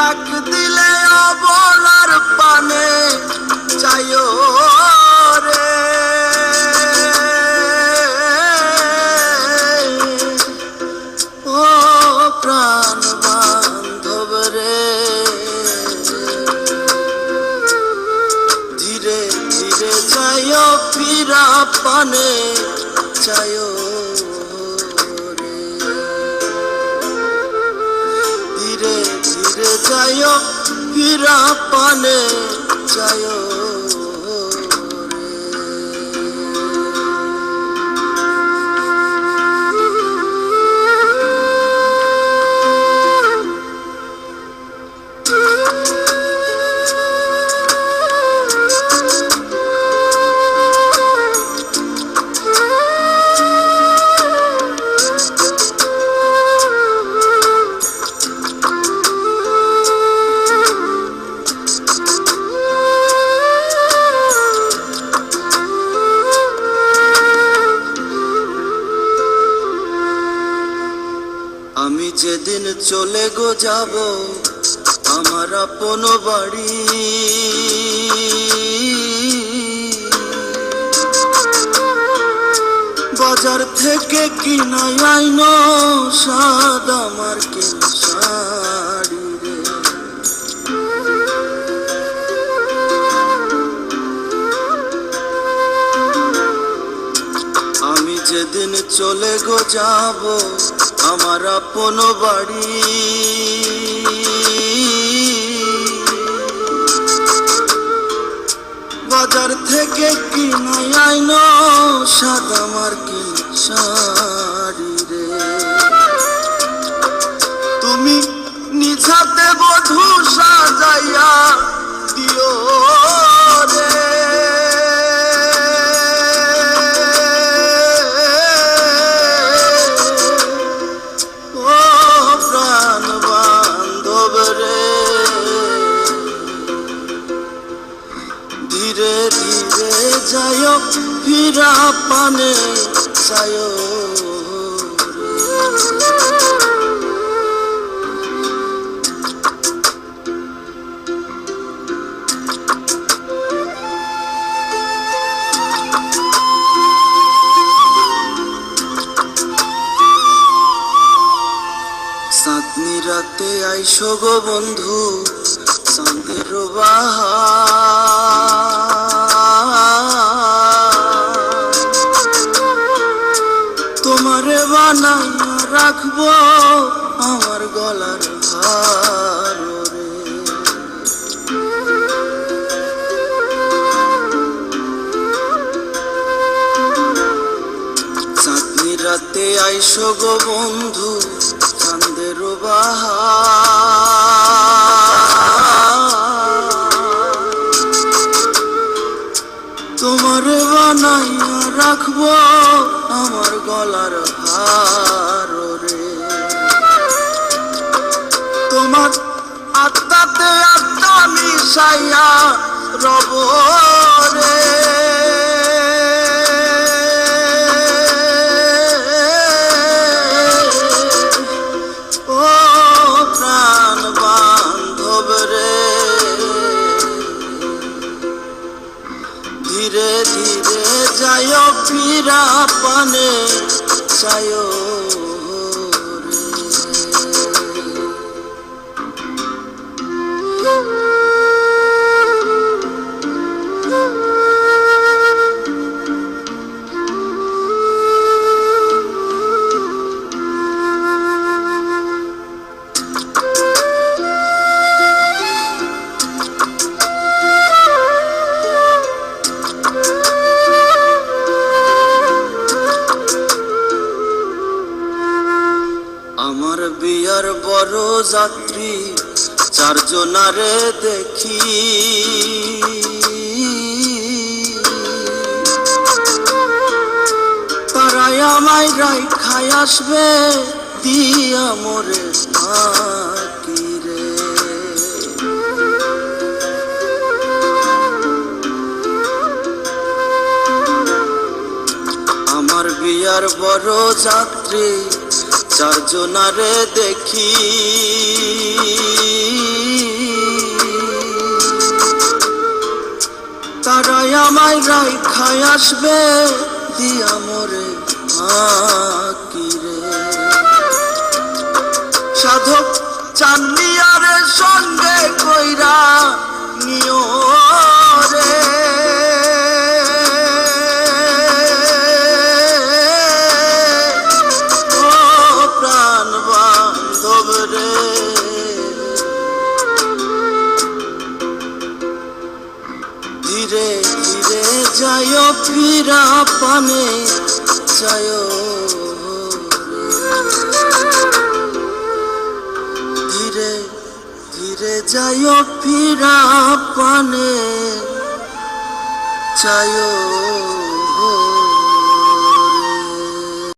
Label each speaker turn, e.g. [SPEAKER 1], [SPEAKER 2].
[SPEAKER 1] ডাক দিলে অবলার পানে চাইও রে। ও প্রাণ বান্ধব রে। ধীরে ধীরে যাইও ফিরা পানে চাইও হীরা পানে চায় আমি যেদিন চলে গো যাব, আমার আপন বাড়ি। বাজার থেকে কিনাই আইন সাদ আমার কেন শাড়ি। যেদিন চলে গো যাব আমার আপন বাড়ি। বাজার থেকে কিনাই আইন সাদা আমার কি শাড়ি রে। তুমি নিছাতে বধু সাজাইয়া ফিরা পানে চাঁদনি রাতে আইসো গো বন্ধু চাঁদের তোমারে বানাইয়া রাখব আমার গলার হার রে চাঁদনি রাতে আইসো গো বন্ধু, চাঁদের তোমার বানাইয়া রাখব গলার হার রে। তোমার আত্মাতে আত্মা মিশাইয়া রব। পানে যায় যাত্রী, চারজনারে দেখি। তারাই আমায় রাই খাই আসবে, দিয়া মোরে রে আমার বিয়ার বড় যাত্রী চারজনারে দেখি। তারাই আমায় রাই খাই আসবে, দিয়া মোরে ফাঁকি রে। সাধক চান্দিয়ারে সঙ্গে কইরা নিও যায় ফিরা পানে যায় ধীরে ধীরে যায় ফিরা পানে চায়